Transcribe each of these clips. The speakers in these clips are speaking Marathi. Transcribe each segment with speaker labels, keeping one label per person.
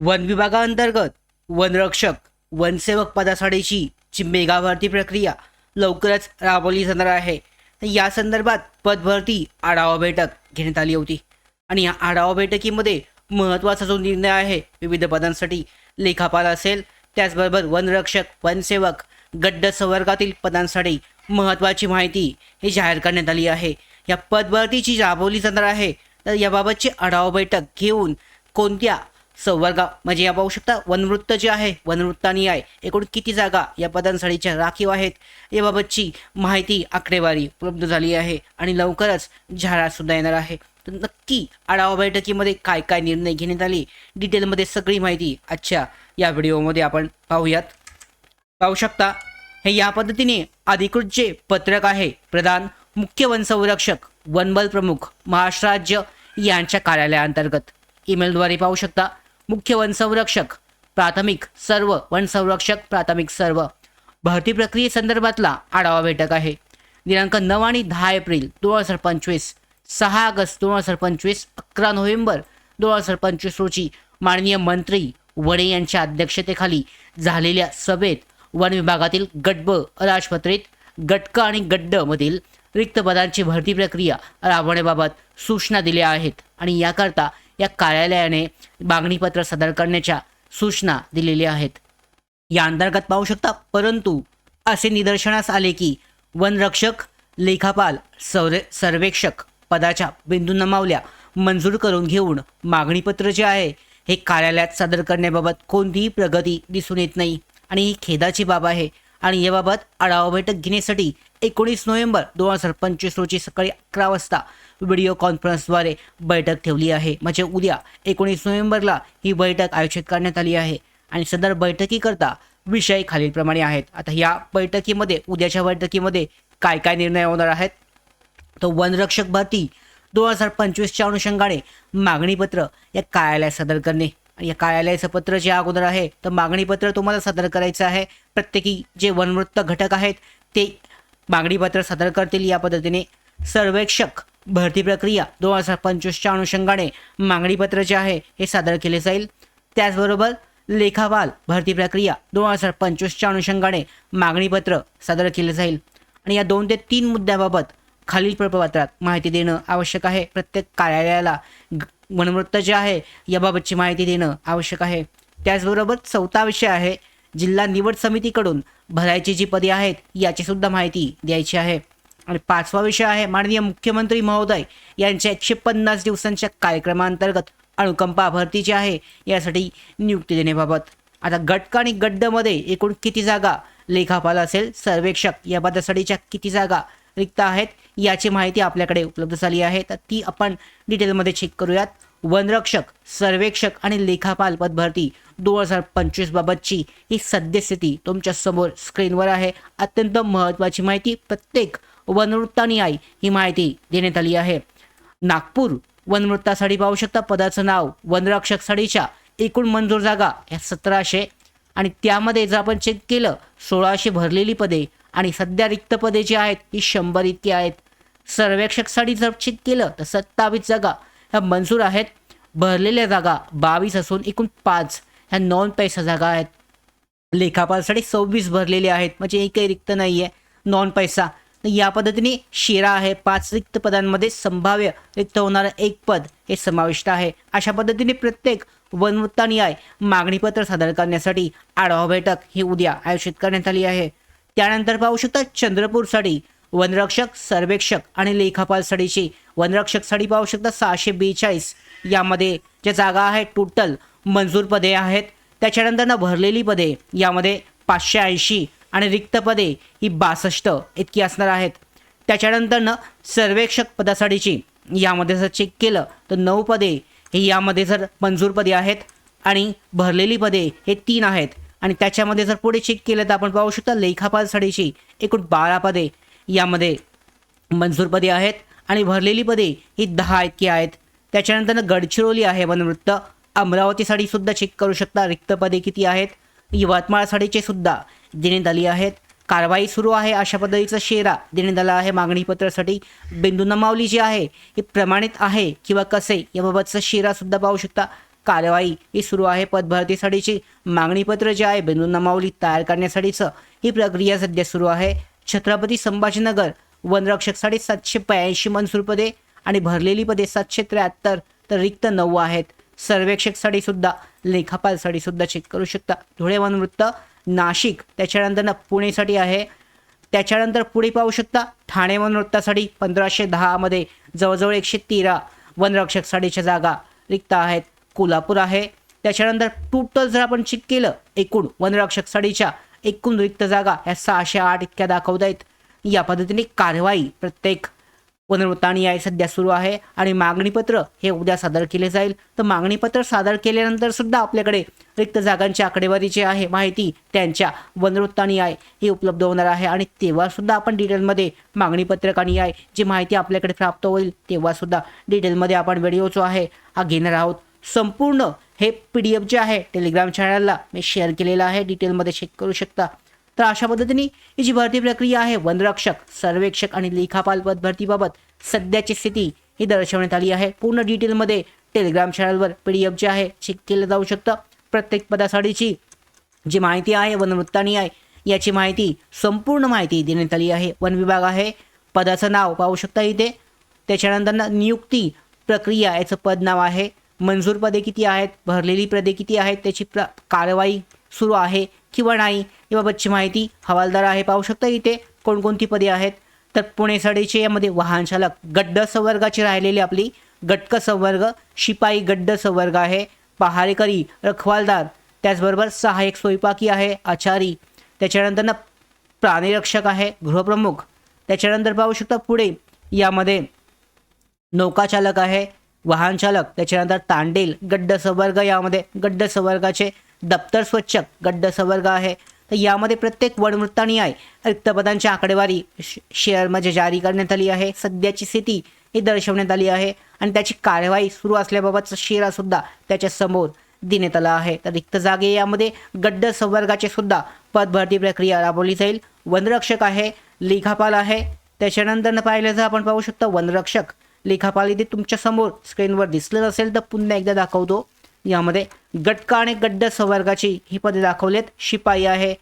Speaker 1: वन विभागाअंतर्गत वनरक्षक वनसेवक पदासाठीची जी मेगा भरती प्रक्रिया लवकरच राबवली जाणार आहे. या संदर्भात पदभरती आढावा बैठक घेण्यात आली होती. आणि या आढावा बैठकीमध्ये महत्त्वाचा जो निर्णय आहे विविध पदांसाठी लेखापाल असेल त्याचबरोबर वनरक्षक वनसेवक गड्ड संवर्गातील पदांसाठी महत्त्वाची माहिती ही जाहीर करण्यात आली आहे. या पदभरतीची राबवली जाणार आहे. तर याबाबतची आढावा बैठक घेऊन कोणत्या संवर्गा म्हणजे या पाहू शकता वनवृत्त जे आहे वनवृत्तानी आहे. एकूण किती जागा या पदांसाठीच्या राखीव आहेत? याबाबतची माहिती आकडेवारी उपलब्ध झाली आहे आणि लवकरच जाहिरात सुद्धा येणार आहे. तर नक्की आढावा बैठकीमध्ये काय काय निर्णय घेण्यात आले? डिटेलमध्ये सगळी माहिती आजच्या या व्हिडिओमध्ये आपण पाहूयात. पाहू शकता हे या पद्धतीने अधिकृत जे पत्रक आहे प्रधान मुख्य वनसंरक्षक वनबल प्रमुख महाराष्ट्र राज्य यांच्या कार्यालयाअंतर्गत. ईमेलद्वारे पाहू शकता मुख्य वनसंरक्षक प्राथमिक सर्व वनसंरक्षक प्राथमिक सर्व. भरती प्रक्रियेसंदर्भातला आढावा बैठक आहे. दिनांक नऊ आणि दहा एप्रिल दोन हजार पंचवीस सहा ऑगस्ट दोन हजार पंचवीस अकरा नोव्हेंबर दोन हजार पंचवीस रोजी माननीय मंत्री वडे यांच्या अध्यक्षतेखाली झालेल्या सभेत वन विभागातील गटब अराजपत्रित गटक आणि गड्डमधील रिक्त पदांची भरती प्रक्रिया राबवण्याबाबत सूचना दिल्या आहेत. आणि याकरता या कार्यालयाने मागणीपत्र सादर करण्याच्या सूचना दिलेल्या आहेत. या अंतर्गत पाहू शकता परंतु असे निदर्शनास आले की वनरक्षक लेखापाल सर्वे सर्वेक्षक पदाच्या बिंदू नमावल्या मंजूर करून घेऊन मागणीपत्र जे आहे हे कार्यालयात सादर करण्याबाबत कोणतीही प्रगती दिसून येत नाही. आणि ही खेदाची बाब आहे. आणि याबाबत आढावा बैठक घेण्यासाठी एकोणीस नोव्हेंबर दोन हजार पंचवीस रोजी सकाळी अकरा वाजता व्हिडिओ कॉन्फरन्सद्वारे बैठक ठेवली आहे. म्हणजे उद्या एकोणीस नोव्हेंबरला ही बैठक आयोजित करण्यात आली आहे. आणि सदर बैठकीकरता विषय खालीलप्रमाणे आहेत. आता या बैठकीमध्ये उद्याच्या बैठकीमध्ये काय काय निर्णय होणार आहेत? तर वनरक्षक भरती दोन हजार पंचवीसच्या अनुषंगाने मागणीपत्र या कार्यालयात सादर करणे. आणि या कार्यालयाचं पत्र जे अगोदर आहे तर मागणीपत्र तुम्हाला सादर करायचं आहे. प्रत्येकी जे वनवृत्त घटक आहेत ते मागणीपत्र सादर करतील या पद्धतीने. सर्वेक्षक भरती प्रक्रिया दोन हजार पंचवीसच्या अनुषंगाने मागणीपत्र जे आहे हे सादर केले जाईल. त्याचबरोबर लेखापाल भरती प्रक्रिया दोन हजार पंचवीसच्या अनुषंगाने मागणीपत्र सादर केले जाईल. आणि या दोन ते तीन मुद्द्याबाबत खालील प्रपत्रात माहिती देणं आवश्यक आहे. प्रत्येक कार्यालयाला वनवृत्त जे आहे याबाबतची माहिती देणं आवश्यक आहे. त्याचबरोबर चौथा विषय आहे जिल्हा निवड समितीकडून भरायची जी पदे आहेत याची सुद्धा माहिती द्यायची आहे. आणि पाचवा विषय आहे माननीय मुख्यमंत्री महोदय यांच्या एकशे पन्नास दिवसांच्या कार्यक्रमांतर्गत अनुकंपा भरती जी आहे यासाठी नियुक्ती देण्याबाबत. आता गटक आणि गड्डमध्ये एकूण किती जागा लेखापाल असेल सर्वेक्षक या पदासाठीच्या किती जागा रिक्त आहेत याची माहिती आपल्याकडे उपलब्ध झाली आहे. तर ती आपण डिटेलमध्ये चेक करूयात. वनरक्षक सर्वेक्षक आणि लेखापाल पदभरती दोन हजार पंचवीस बाबतची ही सद्यस्थिती तुमच्यासमोर स्क्रीनवर आहे. अत्यंत महत्त्वाची माहिती प्रत्येक वनवृत्तानुयायी ही माहिती देण्यात आली आहे. नागपूर वनवृत्तासाठी पाहू शकता पदाचं नाव वनरक्षक साडीच्या एकूण मंजूर जागा या सतराशे आणि त्यामध्ये जर आपण चेक केलं सोळाशे भरलेली पदे आणि सध्या रिक्त पदे जी आहेत ती शंभर इतकी आहेत. सर्वेक्षकसाठी जर चेक केलं तर सत्तावीस जागा ह्या मंजूर आहेत. भरलेल्या जागा बावीस असून एकूण पाच ह्या नॉन पैसा जागा आहेत. लेखापालसाठी सव्वीस भरलेले आहेत. म्हणजे एकही रिक्त नाही आहे नॉन पैसा या पद्धतीने शेरा आहे. पाच रिक्त पदांमध्ये संभाव्य रिक्त होणारं एक पद हे समाविष्ट आहे. अशा पद्धतीने प्रत्येक वनवृत्तानुयाय मागणीपत्र सादर करण्यासाठी आढावा बैठक ही उद्या आयोजित करण्यात आली आहे. त्यानंतर पाहू शकता चंद्रपूरसाठी वनरक्षक सर्वेक्षक आणि लेखापालसाठीची वनरक्षकसाठी पाहू शकता सहाशे बेचाळीस यामध्ये ज्या जागा आहेत टोटल मंजूर पदे आहेत. त्याच्यानंतर ना भरलेली पदे यामध्ये पाचशे ऐंशी आणि रिक्त पदे ही बासष्ट इतकी असणार आहेत. त्याच्यानंतर ना सर्वेक्षक पदासाठीची यामध्ये जर चेक केलं तर नऊ पदे हे यामध्ये जर मंजूर पदे आहेत आणि भरलेली पदे हे तीन आहेत. आणि त्याच्यामध्ये जर पुढे चेक केलं तर आपण पाहू शकता लेखापालसाठीची एकूण बारा पदे यामध्ये मंजूर पदे आहेत. आणि भरलेली पदे ही दहा इतकी आहेत. त्याच्यानंतर गडचिरोली आहे. वनवृत्त अमरावतीसाठी सुद्धा चेक करू शकता. रिक्त पदे किती आहेत? यवतमाळसाठीचे सुद्धा देण्यात आली आहेत. कारवाई सुरू आहे अशा पद्धतीचा शेरा देण्यात आला आहे. मागणीपत्रासाठी बिंदू नमावली जी आहे ही प्रमाणित आहे किंवा कसे याबाबतचा शेरा सुद्धा पाहू शकता. कारवाई ही सुरू आहे. पदभरतीसाठीची मागणीपत्र जे आहे बिंदू नमावली तयार करण्यासाठीचं ही प्रक्रिया सध्या सुरू आहे. छत्रपती संभाजीनगर वनरक्षकसाठी सातशे ब्याऐंशी मनसूरपदे पदे आणि भरलेली पदे सातशे त्र्याहत्तर तर रिक्त नऊ आहेत. सर्वेक्षकसाठी सुद्धा लेखापालसाठी सुद्धा चेक करू शकता. धुळे वनवृत्त नाशिक त्याच्यानंतर ना पुणेसाठी आहे. त्याच्यानंतर पुढे पाहू शकता ठाणे वनवृत्तासाठी पंधराशे दहामध्ये जवळजवळ एकशे तेरा वनरक्षकसाठीच्या जागा रिक्त आहेत. कोल्हापूर आहे. त्याच्यानंतर टोटल जर आपण चेक केलं एकूण वनरक्षकसाठीच्या एकूण रिक्त जागा ह्या सहाशे आठ इतक्या दाखवत आहेत या पद्धतीने कारवाई प्रत्येक वनवृत्तानी आय सध्या सुरू आहे आणि मागणीपत्र हे उद्या सादर केले जाईल. तर मागणीपत्र सादर केल्यानंतर सुद्धा आपल्याकडे रिक्त जागांची आकडेवारीची आहे माहिती त्यांच्या वनवृत्तानी आय ही उपलब्ध होणार आहे आणि तेव्हा सुद्धा आपण डिटेलमध्ये मागणीपत्रकानी आय जी माहिती आपल्याकडे प्राप्त होईल तेव्हा सुद्धा डिटेलमध्ये आपण व्हिडिओ जो आहे हा घेणार आहोत. संपूर्ण हे पी डी एफ जे आहे टेलिग्राम चॅनलला मी शेअर केलेलं आहे. डिटेलमध्ये चेक करू शकता. तर अशा पद्धतीने ही जी भरती प्रक्रिया आहे वनरक्षक सर्वेक्षक आणि लेखापाल पद भरतीबाबत सध्याची स्थिती ही दर्शवण्यात आली आहे. पूर्ण डिटेलमध्ये टेलिग्राम चॅनलवर पी डी एफ जे आहे चेक केलं जाऊ शकतं. प्रत्येक पदासाठीची जी माहिती आहे वनवृत्तानी आहे याची माहिती संपूर्ण माहिती देण्यात आली आहे. वन विभाग आहे पदाचं नाव पाहू शकता इथे. त्याच्यानंतर ना नियुक्ती प्रक्रिया याचं पद नाव आहे. मंजूर पदे किती आहेत भरलेली पदे किती आहेत त्याची प्र कारवाई सुरू आहे किंवा नाही याबाबतची माहिती हवालदार आहे. पाहू शकता इथे कोणकोणती पदे आहेत. तर पुणे साडेचे यामध्ये वाहनचालक गड्ड संवर्गाची राहिलेली आपली गटक संवर्ग शिपाई गड्ड संवर्ग आहे. पहारेकरी रखवालदार त्याचबरोबर सहाय्यक स्वयंपाकी आहे आचारी. त्याच्यानंतर ना प्राणीरक्षक आहे गृहप्रमुख. त्याच्यानंतर पाहू शकता पुढे यामध्ये नौकाचालक आहे वाहनचालक त्याच्यानंतर तांडेल गड्ड संवर्ग यामध्ये गड्ड संवर्गाचे दप्तर स्वच्छक गड्ड संवर्ग आहे. तर यामध्ये प्रत्येक वनवृत्तानी आहे. रिक्त आकडेवारी श- शेअरमध्ये जारी करण्यात आली आहे. सध्याची स्थिती ही दर्शवण्यात आली आहे. आणि त्याची कार्यवाही सुरू असल्याबाबतचा शेरा सुद्धा त्याच्यासमोर देण्यात आला आहे. तर रिक्त जागे यामध्ये गड्ड संवर्गाचे सुद्धा पदभरती प्रक्रिया राबवली जाईल. वनरक्षक आहे लेखापाल आहे. त्याच्यानंतर पाहिलं तर आपण पाहू शकता वनरक्षक लेखापाल इथे तुमच्यासमोर स्क्रीनवर दिसलं असेल तर पुन्हा एकदा दाखवतो. यामध्ये गटका आणि गड्ड संवर्गाची ही पदे दाखवलेत. शिपाई आहे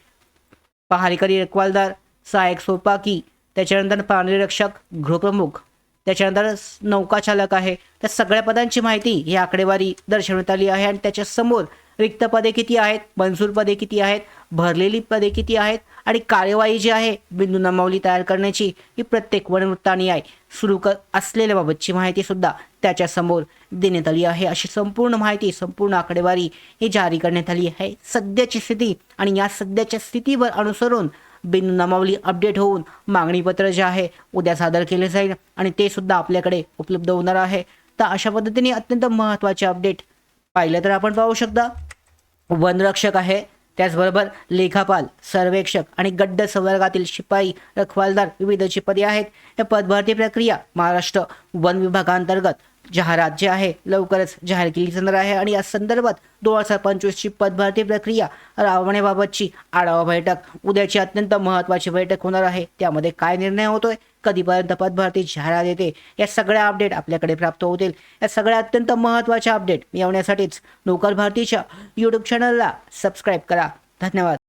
Speaker 1: पहारेकरी रखवालदार सहाय्यक सोपाकी त्याच्यानंतर प्राणीरक्षक गृहप्रमुख त्याच्यानंतर नौकाचालक आहे. त्या सगळ्या पदांची माहिती ही आकडेवारी दर्शवण्यात आली आहे आणि त्याच्यासमोर रिक्त पदे किती आहेत? मंजूर पदे किती आहेत? भरलेली पदे किती आहेत? आणि कार्यवाही जी आहे बिंदू नमावली तयार करण्याची ही प्रत्येक वनवृत्तानी आहे. सुरू कर असलेल्याबाबतची माहिती सुद्धा त्याच्यासमोर देण्यात आली आहे. अशी संपूर्ण माहिती संपूर्ण आकडेवारी ही जारी करण्यात आली आहे. सध्याची स्थिती आणि या सध्याच्या स्थितीवर अनुसरून बिंदू नमावली अपडेट होऊन मागणीपत्र जे आहे उद्या सादर केले जाईल आणि ते सुद्धा आपल्याकडे उपलब्ध होणार आहे. तर अशा पद्धतीने अत्यंत महत्त्वाचे अपडेट पाहिलं तर आपण पाहू शकता. वनरक्षक आहे. त्याचबरोबर लेखापाल सर्वेक्षक आणि गड्ड संवर्गातील शिपाई रखवालदार विविधची पदे आहेत. या पदभरती प्रक्रिया महाराष्ट्र वन विभागांतर्गत जाहिरात जे आहे लवकरच जाहीर केली जाणार आहे. आणि या संदर्भात दोन हजार पंचवीसची पदभरती प्रक्रिया राबवण्याबाबतची आढावा बैठक उद्याची अत्यंत महत्त्वाची बैठक होणार आहे. त्यामध्ये काय निर्णय होतोय? कधीपर्यंत पदभरती जाहिरात येते या सगळ्या अपडेट आपल्याकडे प्राप्त होतील. या सगळ्या अत्यंत महत्त्वाच्या अपडेट मिळवण्यासाठीच नोकर भारतीच्या यूट्यूब चॅनलला सबस्क्राईब करा. धन्यवाद.